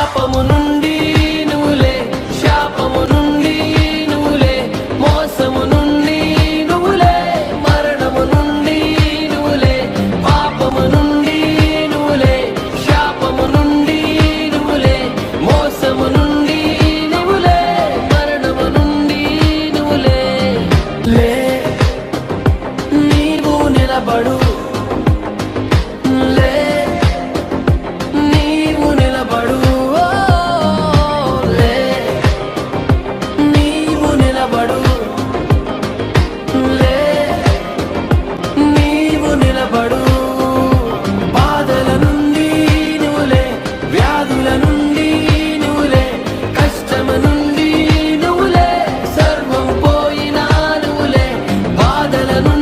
శాపము నుండి నువ్వులే శాపము నుండి నువ్వులే మోసము నుండి నువ్వులే మరణము నుండి నువ్వులే పాపము నుండి నువ్వులే శాపము నుండి నువ్వులే మోసము నుండి నువ్వులే మరణము నుండి నువ్వులే లే నీవు నిలబడు. బాధలను